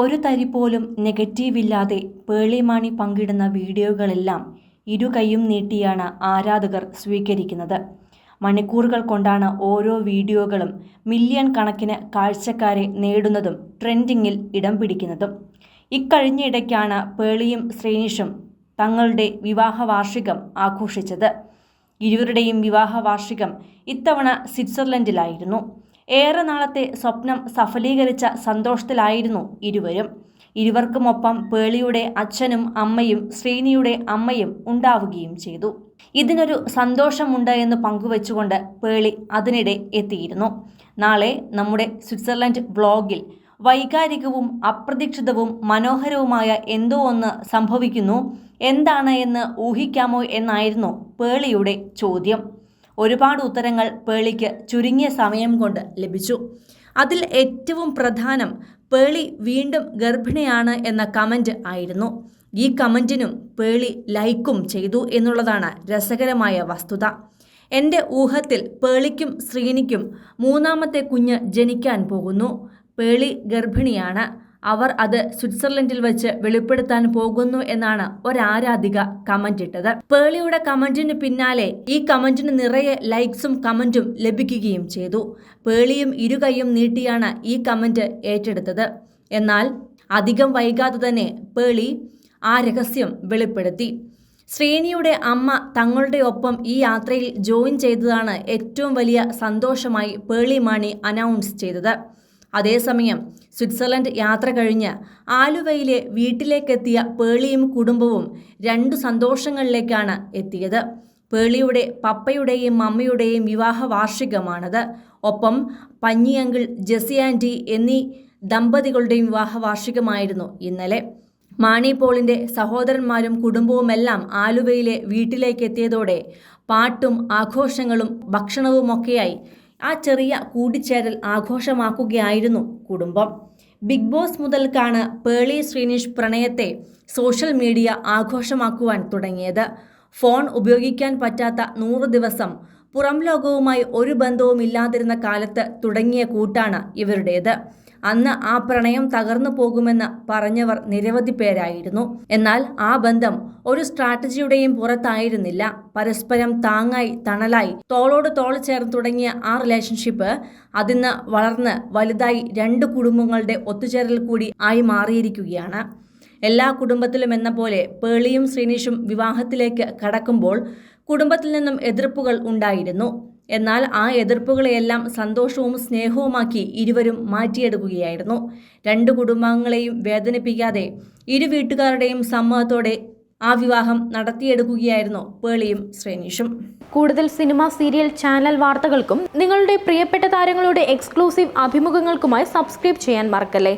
ഒരു തരി പോലും നെഗറ്റീവില്ലാതെ പേളിമാണി പങ്കിടുന്ന വീഡിയോകളെല്ലാം ഇരു കൈയും നീട്ടിയാണ് ആരാധകർ സ്വീകരിക്കുന്നത്. മണിക്കൂറുകൾ കൊണ്ടാണ് ഓരോ വീഡിയോകളും മില്യൺ കണക്കിന് കാഴ്ചക്കാരെ നേടുന്നതും ട്രെൻഡിങ്ങിൽ ഇടം പിടിക്കുന്നതും. ഇക്കഴിഞ്ഞയിടയ്ക്കാണ് പേളിയും ശ്രീനിഷും തങ്ങളുടെ വിവാഹ വാർഷികം ആഘോഷിച്ചത്. ഇരുവരുടെയും വിവാഹ വാർഷികം ഇത്തവണ സ്വിറ്റ്സർലൻഡിലായിരുന്നു. ഏറെ നാളത്തെ സ്വപ്നം സഫലീകരിച്ച സന്തോഷത്തിലായിരുന്നു ഇരുവരും. ഇരുവർക്കുമൊപ്പം പേളിയുടെ അച്ഛനും അമ്മയും ശ്രീനിയുടെ അമ്മയും ഉണ്ടാവുകയും ചെയ്തു. ഇതിനൊരു സന്തോഷമുണ്ട് എന്ന് പങ്കുവെച്ചുകൊണ്ട് പേളി അതിനിടെ എത്തിയിരുന്നു. നാളെ നമ്മുടെ സ്വിറ്റ്സർലൻഡ് വ്ളോഗിൽ വൈകാരികവും അപ്രതീക്ഷിതവും മനോഹരവുമായ എന്തോ ഒന്ന് സംഭവിക്കുന്നു. എന്താണ് എന്ന് ഊഹിക്കാമോ എന്നായിരുന്നു പേളിയുടെ ചോദ്യം. ഒരുപാട് ഉത്തരങ്ങൾ പേളിക്ക് ചുരുങ്ങിയ സമയം കൊണ്ട് ലഭിച്ചു. അതിൽ ഏറ്റവും പ്രധാനം പേളി വീണ്ടും ഗർഭിണിയാണ് എന്ന കമന്റ് ആയിരുന്നു. ഈ കമന്റിനും പേളി ലൈക്കും ചെയ്തു എന്നുള്ളതാണ് രസകരമായ വസ്തുത. എന്റെ ഊഹത്തിൽ പേളിക്കും ശ്രീനിക്കും മൂന്നാമത്തെ കുഞ്ഞ് ജനിക്കാൻ പോകുന്നു. പേളി ഗർഭിണിയാണ്. അവർ അത് സ്വിറ്റ്സർലൻഡിൽ വെച്ച് വെളിപ്പെടുത്താൻ പോകുന്നു എന്നാണ് ഒരാരാധിക കമന്റ് ഇട്ടത്. പേളിയുടെ കമന്റിന് പിന്നാലെ ഈ കമന്റിന് നിറയെ ലൈക്സും കമന്റും ലഭിക്കുകയും ചെയ്തു. പേളിയും ഇരുകൈയും നീട്ടിയാണ് ഈ കമന്റ് ഏറ്റെടുത്തത്. എന്നാൽ അധികം വൈകാതെ തന്നെ പേളി ആ രഹസ്യം വെളിപ്പെടുത്തി. ശ്രീനിയുടെ അമ്മ തങ്ങളുടെ ഒപ്പം ഈ യാത്രയിൽ ജോയിൻ ചെയ്തതാണ് ഏറ്റവും വലിയ സന്തോഷമായി പേളി മാണി അനൗൺസ് ചെയ്തത്. അതേസമയം സ്വിറ്റ്സർലൻഡ് യാത്ര കഴിഞ്ഞ് ആലുവയിലെ വീട്ടിലേക്കെത്തിയ പേളിയും കുടുംബവും രണ്ടു സന്തോഷങ്ങളിലേക്കാണ് എത്തിയത്. പേളിയുടെ പപ്പയുടെയും മമ്മയുടെയും വിവാഹ വാർഷികമാണത്. ഒപ്പം പഞ്ഞിയങ്കിൾ ജെസി ആന്റി എന്നീ ദമ്പതികളുടെയും വിവാഹ വാർഷികമായിരുന്നു ഇന്നലെ. മാണി പോളിന്റെ സഹോദരന്മാരും കുടുംബവുമെല്ലാം ആലുവയിലെ വീട്ടിലേക്കെത്തിയതോടെ പാട്ടും ആഘോഷങ്ങളും ഭക്ഷണവുമൊക്കെയായി. ആ ചെറിയ കൂടിച്ചേരൽ ആഘോഷമാക്കുകയായിരുന്നു കുടുംബം. ബിഗ് ബോസ് മുതൽക്കാണ് പേളി ശ്രീനിഷ് പ്രണയത്തെ സോഷ്യൽ മീഡിയ ആഘോഷമാക്കുവാൻ തുടങ്ങിയത്. ഫോൺ ഉപയോഗിക്കാൻ പറ്റാത്ത നൂറ് ദിവസം പുറം ലോകവുമായി ഒരു ബന്ധവുമില്ലാതിരുന്ന കാലത്ത് തുടങ്ങിയ കൂട്ടാണ് ഇവരുടേത്. അന്ന് ആ പ്രണയം തകർന്നു പോകുമെന്ന് പറഞ്ഞവർ നിരവധി പേരായിരുന്നു. എന്നാൽ ആ ബന്ധം ഒരു സ്ട്രാറ്റജിയുടെയും പുറത്തായിരുന്നില്ല. പരസ്പരം താങ്ങായി തണലായി തോളോട് തോൾ ചേർന്ന് തുടങ്ങിയ ആ റിലേഷൻഷിപ്പ് അതിന്ന് വളർന്ന് വലുതായി രണ്ട് കുടുംബങ്ങളുടെ ഒത്തുചേരൽ കൂടി ആയി മാറിയിരിക്കുകയാണ്. എല്ലാ കുടുംബത്തിലും എന്ന പോലെ പേളിയും ശ്രീനീഷും വിവാഹത്തിലേക്ക് കടക്കുമ്പോൾ കുടുംബത്തിൽ നിന്നും എതിർപ്പുകൾ ഉണ്ടായിരുന്നു. എന്നാൽ ആ എതിർപ്പുകളെയെല്ലാം സന്തോഷവും സ്നേഹവുമാക്കി ഇരുവരും മാറ്റിയെടുക്കുകയായിരുന്നു. രണ്ട് കുടുംബാംഗങ്ങളെയും വേദനിപ്പിക്കാതെ ഇരു വീട്ടുകാരുടെയും സമ്മതത്തോടെ ആ വിവാഹം നടത്തിയെടുക്കുകയായിരുന്നു പേളിയും ശ്രേനീഷും. കൂടുതൽ സിനിമ സീരിയൽ ചാനൽ വാർത്തകൾക്കും നിങ്ങളുടെ പ്രിയപ്പെട്ട താരങ്ങളുടെ എക്സ്ക്ലൂസീവ് അഭിമുഖങ്ങൾക്കുമായി സബ്സ്ക്രൈബ് ചെയ്യാൻ മറക്കല്ലേ?